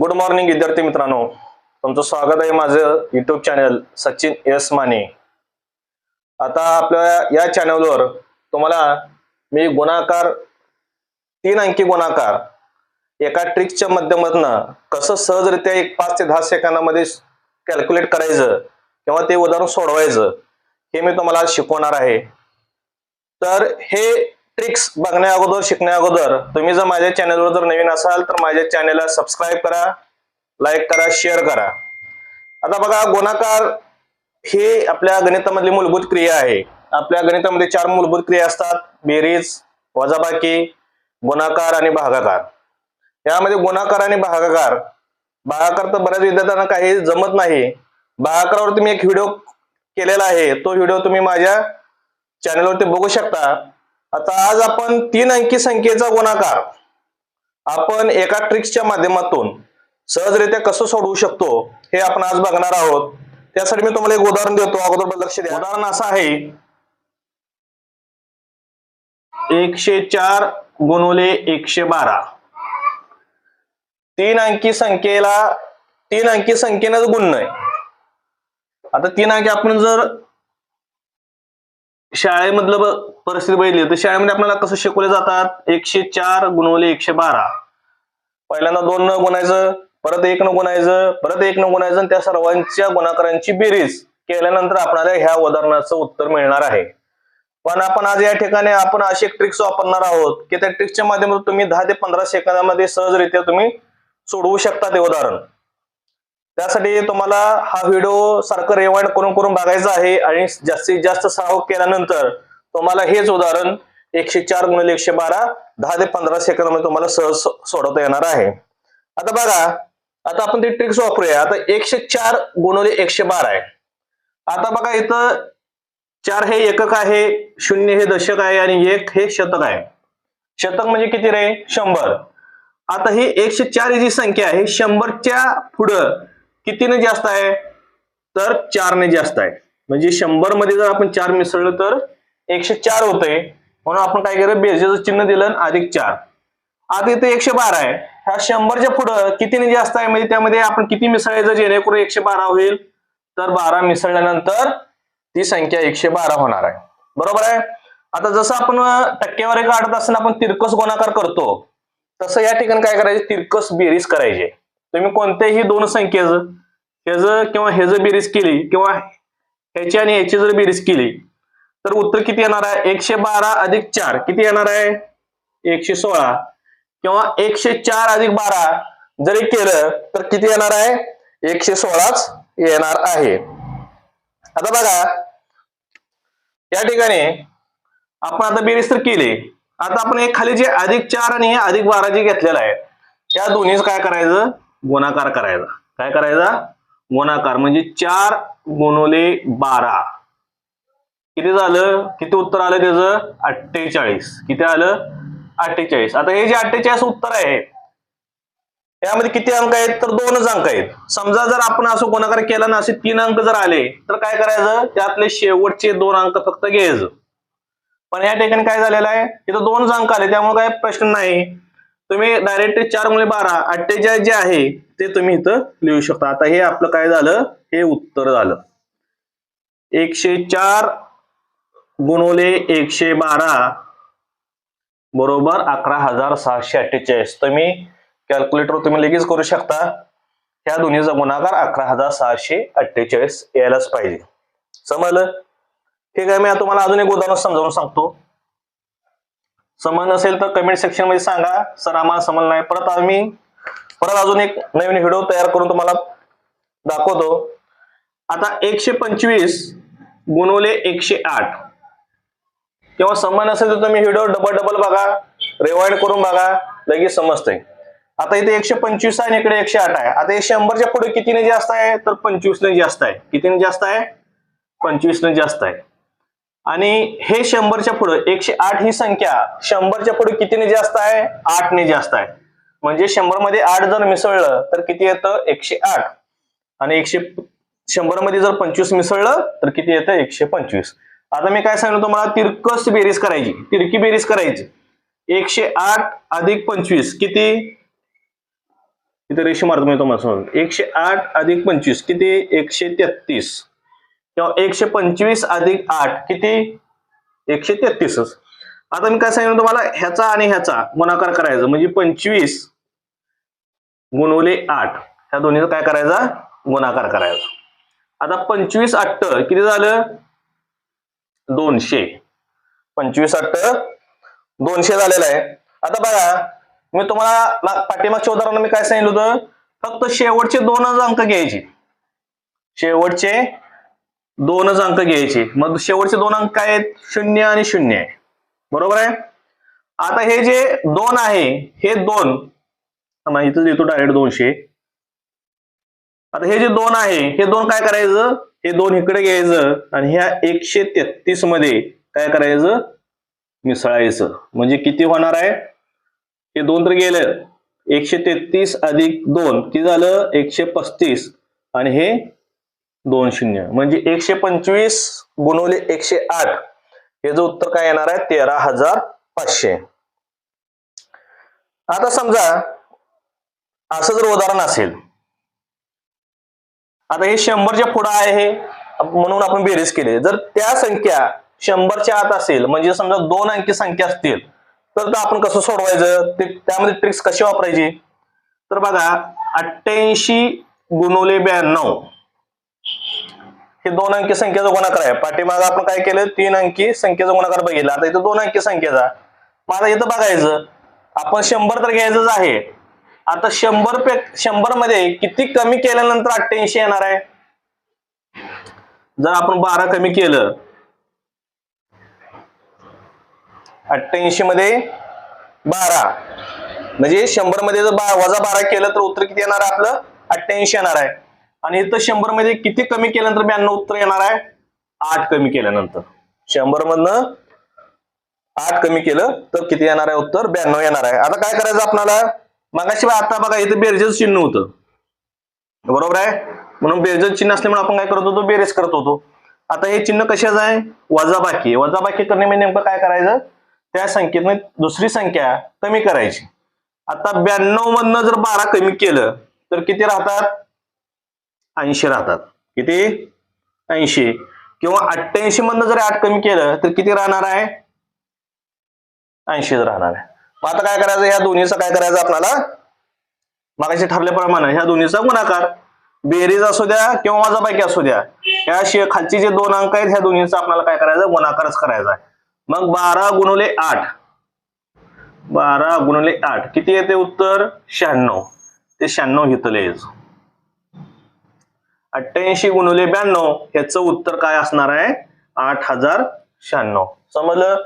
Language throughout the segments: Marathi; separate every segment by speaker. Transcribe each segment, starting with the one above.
Speaker 1: गुड मॉर्निंग विद्यार्थी मित्रांनो. तुमचं स्वागत आहे माझं YouTube channel Sachin S Mane. आता आपल्या या चॅनलवर तुम्हाला मी गुणाकार तीन अंकी गुणाकार एका ट्रिक्सच्या माध्यमातून कसं सहजरित्या एक पाच ते दहा सेकंदामध्ये कॅल्क्युलेट करायचं किंवा ते उदाहरण सोडवायचं हे मी तुम्हाला शिकवणार आहे. तर हे ट्रिक्स बघण्या अगोदर शिकण्या अगोदर. तुम्ही जर माझ्या चॅनलवर जर नवीन असाल तर माझ्या चॅनलला सबस्क्राईब करा लाईक करा शेअर करा. आता बघा गुणाकार ही आपल्या गणितामधली मूलभूत क्रिया आहे. आपल्या गणितामध्ये चार मूलभूत क्रिया असतात. बेरीज वजाबाकी गुणाकार आणि भागाकार. यामध्ये गुणाकार आणि भागाकार. भागाकार तर बऱ्याच विद्यार्थ्यांना काही जमत नाही. भागाकारावरती मी एक व्हिडिओ केलेला आहे. तो व्हिडिओ तुम्ही माझ्या चॅनलवरती बघू शकता. आता आज आपण तीन अंकी संख्येचा गुणाकार आपण एका ट्रिक्सच्या माध्यमातून सहजरित्या कसं सोडवू शकतो हे आपण आज बघणार आहोत. त्यासाठी मी तुम्हाला एक उदाहरण देतो. अगोदर लक्ष द्या. उदाहरण असं आहे. एकशे चार गुणवले एकशे बारा. तीन अंकी संख्येला तीन अंकी संख्येनं गुण आहे. आता तीन अंकी आपण जर शाळेमधलं परिस्थिती बघितली तर शाळेमध्ये आपल्याला कसं शिकवले जातात? एकशे चार गुणवले एकशे बारा. पहिल्यांदा दोन न गुणायचं परत एक न गुणायचं परत एक न गुणायचं त्या सर्वांच्या गुणाकारांची बेरीज केल्यानंतर आपल्याला ह्या उदाहरणाचं उत्तर मिळणार आहे. पण आपण आज या ठिकाणी आपण अशी एक ट्रिक्स वापरणार आहोत की त्या ट्रिक्सच्या माध्यमातून तुम्ही दहा ते पंधरा सेकंदामध्ये सहजरित्या तुम्ही सोडवू शकता ते उदाहरण. त्यासाठी तुम्हाला हा व्हिडिओ सारखं रेवाइंड करून करून बघायचा आहे आणि जास्तीत जास्त सराव केल्यानंतर तुम्हाला हेच उदाहरण एकशे चार गुणिले एकशे बारा दहा ते पंधरा सेकंदामध्ये तुम्हाला सहज सोडवता येणार आहे. आता बघा आता आपण ती ट्रिक्स वापरूया. आता एकशे चार गुणिले एकशे बारा आहे. आता बघा इथं चार हे एकक आहे शून्य हे दशक आहे आणि एक हे शतक आहे. शतक म्हणजे किती रे? शंभर. आता ही एकशे चार ही जी संख्या आहे शंभरच्या पुढं कितीने जास्त आहे? तर चारने जास्त आहे. म्हणजे शंभरमध्ये जर आपण चार मिसळलं तर एकशे चार होतंय. म्हणून आपण काय केलं? बेरजेचं चिन्ह दिलं अधिक चार. आता इथे एकशे बारा आहे. ह्या शंभरच्या पुढं कितीने जास्त आहे? म्हणजे त्यामध्ये आपण किती मिसळायचं? जेणेकरून एकशे बारा होईल. तर बारा मिसळल्यानंतर ती संख्या एकशे बारा होणार आहे. बरोबर आहे? आता जसं आपण टक्केवारी काढत असताना आपण तिरकस गुणाकार करतो तसं या ठिकाणी काय करायचे? तिरकस बेरीज करायचे. तुम्ही कोणत्याही दोन संख्येच ह्याचं किंवा ह्याचं बेरीज केली किंवा ह्याची आणि ह्याची जर बेरीज केली तर उत्तर किती येणार आहे? एकशे बारा अधिक चार किती येणार आहे? एकशे सोळा. किंवा एकशे चार अधिक बारा जरी केलं तर किती येणार आहे? एकशे सोळाच येणार आहे. आता बघा या ठिकाणी आपण आता बेरीज तर केली. आता आपण एक खाली जे अधिक चार आणि हे अधिक बारा जे घेतलेलं आहे त्या दोन्हीच काय करायचं? गुणाकार करायचा. काय करायचा? गुणाकार म्हणजे चार गुणवले बारा. किती झालं? किती उत्तर आलं त्याचं? अठ्ठेचाळीस. किती आलं? अठ्ठेचाळीस. आता हे जे अठ्ठेचाळीस उत्तर आहे यामध्ये किती अंक आहेत? तर दोनच अंक आहेत. समजा जर आपण असं गुणाकार केला ना असे तीन अंक जर आले तर काय करायचं? त्यातले शेवटचे दोन अंक फक्त घ्यायचं. पण या ठिकाणी काय झालेलं आहे? इथं दोनच अंक आले त्यामुळे काय प्रश्न नाही. तुम्ही डायरेक्ट चार मुळे बारा अठ्ठेचाळीस जे आहे ते तुम्ही इथं लिहू शकता. आता हे आपलं काय झालं? हे उत्तर झालं. एकशे चार गुणवले एकशे बारा बरोबर अकरा हजार सहाशे अठ्ठेचाळीस. तुम्ही कॅल्क्युलेटर तुम्ही लगेच करू शकता. ह्या दोन्हीचा गुणाकार अकरा हजार सहाशे अठ्ठेचाळीस यायलाच पाहिजे. समजलं? ठीक आहे मी तुम्हाला अजून एक उदाहरण समजावून सांगतो. समज असेल तर कमेंट सेक्शनमध्ये सांगा. सर आम्हाला समजलं नाही. परत आम्ही परत अजून एक नवीन व्हिडिओ तयार करून तुम्हाला दाखवतो. आता एकशे पंचवीस गुणवले एकशे आठ. किंवा समान असेल तर तुम्ही व्हिडिओ डबल डबल बघा रिवाइंड करून बघा लगेच समजतंय. आता इथे एकशे पंचवीस आहे आणि इकडे एकशे आठ आहे. आता हे शंभरच्या पुढे कितीने जास्त आहे? तर पंचवीसने जास्त आहे. कितीने जास्त आहे? पंचवीसने जास्त आहे. आणि हे शंभरच्या पुढे एकशे आठ ही संख्या शंभरच्या पुढे कितीने जास्त आहे? आठने जास्त आहे. म्हणजे शंभरमध्ये आठ जर मिसळलं तर किती येतं? एकशे आठ. आणि एकशे शंभरमध्ये जर पंचवीस मिसळलं तर किती येतं? एकशे पंचवीस. आता मी काय सांगितलं तुम्हाला? तिरकस बेरीज करायची. तिरकी बेरीज करायची. एकशे आठ अधिक पंचवीस किती? इथे रेशी मारतो मी तुम्हाला समज एकशे आठ अधिक पंचवीस किती? एकशे तेहतीस. किंवा एकशे पंचवीस अधिक आठ किती? एकशे तेहतीसच. आता मी काय सांगितलं तुम्हाला? ह्याचा आणि ह्याचा गुणाकार करायचा. म्हणजे पंचवीस गुणवले आठ. ह्या दोन्हीचा काय करायचा? गुणाकार करायचा. आता पंचवीस अट्ट किती झालं? दोनशे. पंचवीस अट्ट दोनशे झालेलं आहे. आता बघा मी तुम्हाला पाठीमागच्या उदाहरण मी काय सांगितलं होतं? फक्त शेवटचे दोनच अंक घ्यायचे. शेवटचे दोनच अंक घ्यायचे. मग शेवटचे दोन अंक काय आहेत? शून्य आणि शून्य आहे. बरोबर आहे? आता हे जे दोन आहे हे दोन इथं देतो डायरेक्ट दोनशे. आता हे जे दोन आहे हे दोन काय करायचं? हे दोन इकडे घ्यायचं आणि ह्या एकशे तेहतीसमध्ये काय करायचं? मिसळायचं. म्हणजे किती होणार आहे? हे दोन तर गेलं. एकशे तेहतीस अधिक दोन किती झालं? एकशे पस्तीस. आणि हे दोन शून्य. म्हणजे एकशे पंचवीस गुणवले एकशे आठ. हे जो उत्तर काय येणार आहे? तेरा हजार पाचशे. आता समजा असं जर उदाहरण असेल आता हे शंभरच्या पुढं आहे हे म्हणून आपण बेरीज केली. जर त्या संख्या शंभरच्या आत असेल म्हणजे समजा दोन अंकी संख्या असतील तर आपण कसं सोडवायचं? ते त्यामध्ये ट्रिक्स कशी वापरायची? तर बघा अठ्ठ्याऐंशी गुणवले ब्याण्णव. की दोन अंकी संख्येचा गुणाकार आहे. पाठीमाग आपण काय केलं? तीन अंकी संख्येचा गुणाकार बघितला. आता इथं दोन अंकी संख्येचा. मग आता इथं बघायचं. आपण शंभर तर घ्यायचंच आहे. आता शंभर पे शंभरमध्ये किती कमी केल्यानंतर अठ्ठ्याऐंशी येणार आहे? जर आपण बारा कमी केलं. अठ्ठ्याऐंशी मध्ये बारा. म्हणजे शंभरमध्ये जर वजा बारा केलं तर उत्तर किती येणार आहे आपलं? अठ्ठ्याऐंशी येणार आहे. आणि इथं शंभरमध्ये किती कमी केल्यानंतर ब्याण्णव उत्तर येणार आहे? आठ कमी केल्यानंतर. शंभर मधनं आठ कमी केलं तर किती येणार आहे उत्तर? ब्याण्णव येणार आहे. आता काय करायचं आपल्याला मगाशी आता बघा इथं बेरजेच चिन्ह होतं. बरोबर आहे? म्हणून बेरजेच चिन्ह असल्यामुळे आपण काय करत होतो? बेरेज करत होतो. आता हे चिन्ह कशाच आहे? वजाबाकी. वजाबाकी करणे म्हणजे नेमकं काय करायचं? त्या संख्येतनं दुसरी संख्या कमी करायची. आता ब्याण्णव मधनं जर बारा कमी केलं तर किती राहतात? ऐंशी राहतात. किती? ऐंशी. किंवा अठ्ठ्याऐंशी मधनं जर आठ कमी केलं तर किती राहणार आहे? ऐंशीच राहणार आहे. मग आता काय करायचं? ह्या दोन्हीचं काय करायचं आपल्याला? मागाशी ठरल्याप्रमाणे ह्या दोन्हीचा गुणाकार. बेरीज असू द्या किंवा वजाबाकी असू द्या. ह्या शे खालचे जे दोन अंक आहेत ह्या दोन्हीचा आपल्याला काय करायचं? गुणाकारच करायचा आहे. मग बारा गुणवले आठ. बारा गुणवले आठ. किती येते उत्तर? शहाण्णव. ते शहाण्णव घेतले यायचं अठ्ठ्याऐंशी गुणवले ब्याण्णव ह्याचं उत्तर काय असणार आहे? आठ हजार शहाण्णव. समजलं?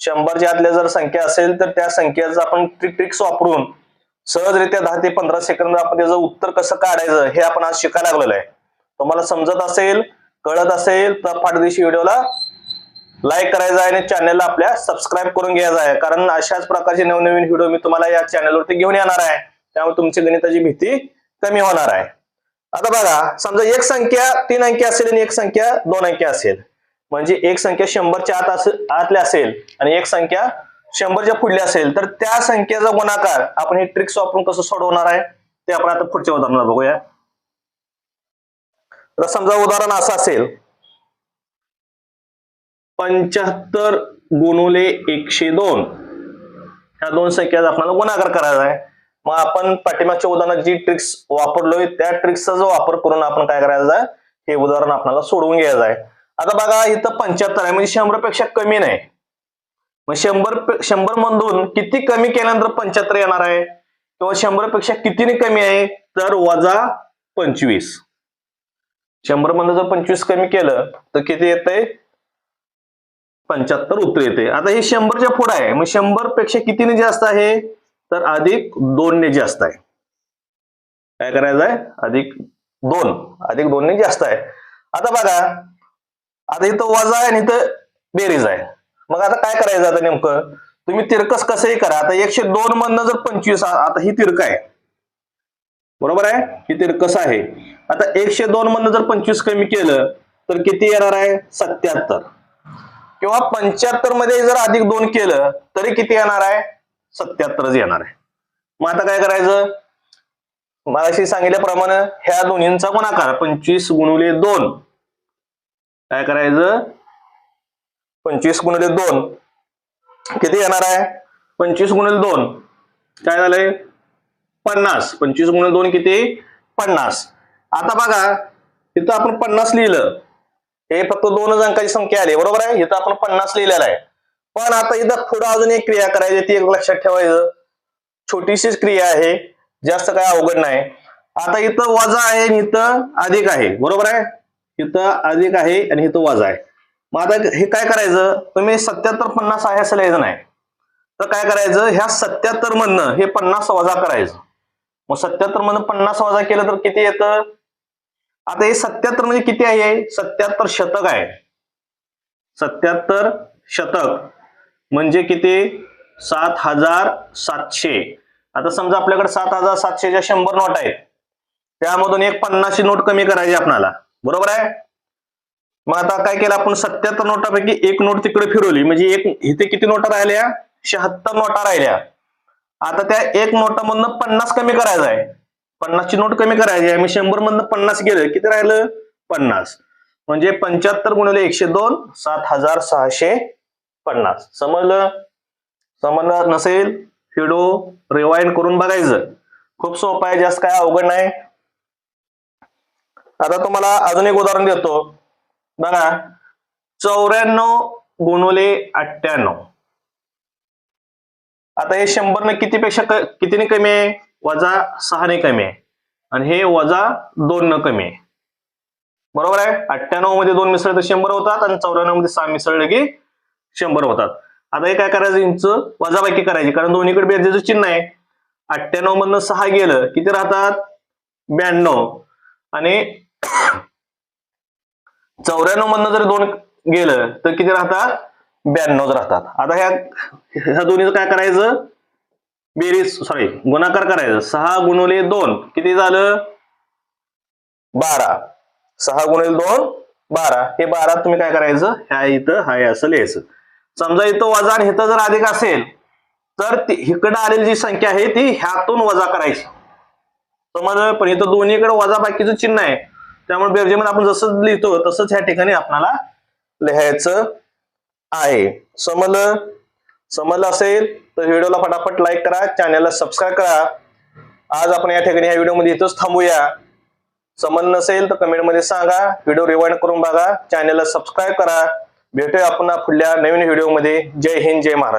Speaker 1: शंभरच्या आतल्या जर संख्या असेल तर त्या संख्येचा आपण ट्रिक ट्रिक्स वापरून सहजरित्या दहा ते पंधरा सेकंद आपण त्याचं उत्तर कसं काढायचं हे आपण आज शिकायला लागलेलं आहे. तुम्हाला समजत असेल कळत असेल तर पाठदिशी व्हिडिओला लाईक करायचा आहे आणि चॅनलला आपल्या सबस्क्राईब करून घ्यायचा आहे. कारण अशाच प्रकारचे नवनवीन व्हिडिओ मी तुम्हाला या चॅनलवरती घेऊन येणार आहे. त्यामुळे तुमची गणिताची भीती कमी होणार आहे. आता बघा समजा एक संख्या तीन अंकी असेल आणि एक संख्या दोन अंकी असेल. म्हणजे एक संख्या शंभरच्या आत असेल असेल आणि एक संख्या शंभरच्या पुढल्या असेल तर त्या संख्येचा गुणाकार आपण हे ट्रिक्स वापरून कसं सोडवणार आहे ते आपण आता पुढच्या उदाहरणात बघूया. तर समजा उदाहरण असं असेल पंच्याहत्तर गुणुले एकशे दोन. ह्या दोन संख्याचा आपल्याला गुणाकार करायचा आहे. मग आपण पाठीमागच्या उदाहरणात जी ट्रिक्स वापरलोय त्या ट्रिक्सचा जो वापर करून आपण काय करायचं आहे? हे उदाहरण आपल्याला सोडवून घ्यायचं आहे. आता बघा इथं पंच्याहत्तर आहे म्हणजे शंभरपेक्षा कमी नाही. मग शंभर शंभर मधून किती कमी केल्यानंतर पंच्याहत्तर येणार आहे? किंवा शंभरपेक्षा कितीने कमी आहे? तर वजा पंचवीस. शंभर मधनं जर पंचवीस कमी केलं तर किती येते पंच्याहत्तर उत्तर येते आता हे शंभरच्या पुढे आहे. मग शंभरपेक्षा कितीने जास्त आहे? तर अधिक दोनने जास्त आहे. काय करायचं आहे? अधिक दोन. अधिक दोनने जास्त आहे. आता बघा आता इथं वजा आहे आणि इथं बेरीज आहे. मग आता काय करायचं आता नेमकं? तुम्ही तिरकस कसंही करा. आता एकशे दोन मधनं जर पंचवीस आता ही तिरक आहे. बरोबर आहे? ही तिरकस आहे. आता एकशे दोन मधनं जर पंचवीस कमी केलं तर किती येणार आहे? सत्याहत्तर किंवा पंच्याहत्तरमध्ये जर अधिक दोन केलं तरी किती येणार आहे? सत्याहत्तरच येणार आहे. मग आता काय करायचं? मगाशी सांगितल्याप्रमाणे ह्या दोन्हींचा गुणाकार पंचवीस गुणुले दोन. काय करायचं? पंचवीस गुणिले दोन. किती येणार आहे? पंचवीस गुणिले दोन. काय झालंय? पन्नास. पंचवीस गुणिले दोन किती? पन्नास. आता बघा इथं आपण पन्नास लिहिलं. हे फक्त दोनच अंकाची संख्या आली. बरोबर आहे? इथं आपण पन्नास लिहिलेलं आहे. पण आता इथं पुढं अजून एक क्रिया करायची ती एक लक्षात ठेवायचं. छोटीशीच क्रिया आहे जास्त काय अवघड नाही. आता इथं वजा आहे आणि इथं अधिक आहे. बरोबर आहे? इथं अधिक आहे आणि इथं वजा आहे. मग आता हे काय करायचं? तुम्ही सत्याहत्तर पन्नास आहे असं लिहायचं नाही. तर काय करायचं? ह्या सत्याहत्तर मधनं हे पन्नास वजा करायचं. मग सत्याहत्तर मधनं पन्नास वजा केलं तर किती येतं? आता हे सत्याहत्तर म्हणजे किती आहे? सत्याहत्तर शतक आहे. सत्याहत्तर शतक. म्हणजे किती? सात हजार सातशे. आता समजा आपल्याकडे सात हजार सातशेच्या शंभर नोट आहेत. त्यामधून एक पन्नासची नोट कमी करायची आपणाला. बरोबर आहे? मग आता काय केलं आपण? सत्याहत्तर नोटापैकी एक नोट तिकडे फिरवली. म्हणजे एक इथे किती नोटा राहिल्या? शहात्तर नोटा राहिल्या. आता त्या एक नोटामधनं पन्नास कमी करायचं आहे. पन्नासची नोट कमी करायची आहे. मी शंभर मधनं पन्नास गेलं किती राहिलं? पन्नास. म्हणजे पंच्याहत्तर गुणिले एकशे दोन सात हजार सहाशे पन्नास. समजलं? समजलं नसेल व्हिडिओ रिवाइंड करून बघायचं. खूप सोपं आहे जास्त काय अवघड नाही. आता तुम्हाला अजून एक उदाहरण देतो. बघा चौऱ्याण्णव गुणवले अठ्ठ्याण्णव. आता हे शंभर ने किती पेक्षा कितीने कमी आहे? वजा सहाने कमी आहे. आणि हे वजा दोन न कमी आहे. बरोबर आहे? अठ्ठ्याण्णवमध्ये दोन मिसळले तर शंभर होतात आणि चौऱ्याण्णवमध्ये सहा मिसळले की शंभर होतात. आता हे काय करायचं इंच वजाबाकी करायची. कारण दोन्हीकडे बेरजेचं चिन्ह आहे. अठ्ठ्याण्णव मधनं सहा गेलं किती राहतात? ब्याण्णव. आणि चौऱ्याण्णव मधनं जर दोन गेलं तर किती राहतात? ब्याण्णव राहतात. आता ह्या ह्या दोन्हीचं काय करायचं? बेरीज सॉरी गुणाकार करायचं. सहा गुणवले दोन किती झालं? बारा. सहा गुणवले दोन बारा. हे बारा तुम्ही काय करायचं? ह्या इथं हाय असं लिहायचं. समजा इथं वजा आणि इथं जर अधिक असेल तर इकडं आलेली जी संख्या आहे ती ह्यातून वजा करायची. समजलं? पण इथं दोन्हीकडे वजा बाकीचं चिन्ह आहे. त्यामुळे बेरजेमध्ये आपण जसं लिहितो तसंच ह्या ठिकाणी आपल्याला लिहायचं आहे. समजलं? समजलं असेल तर व्हिडिओला फटाफट लाईक करा चॅनलला सबस्क्राईब करा. आज आपण या ठिकाणी या व्हिडिओमध्ये इथंच थांबूया. समज नसेल तर कमेंटमध्ये सांगा. व्हिडिओ रिवाइंड करून बघा. चॅनलला सबस्क्राईब करा. भेटूया आपण पुढल्या नवीन व्हिडिओमध्ये जय हिंद जय महाराष्ट्र.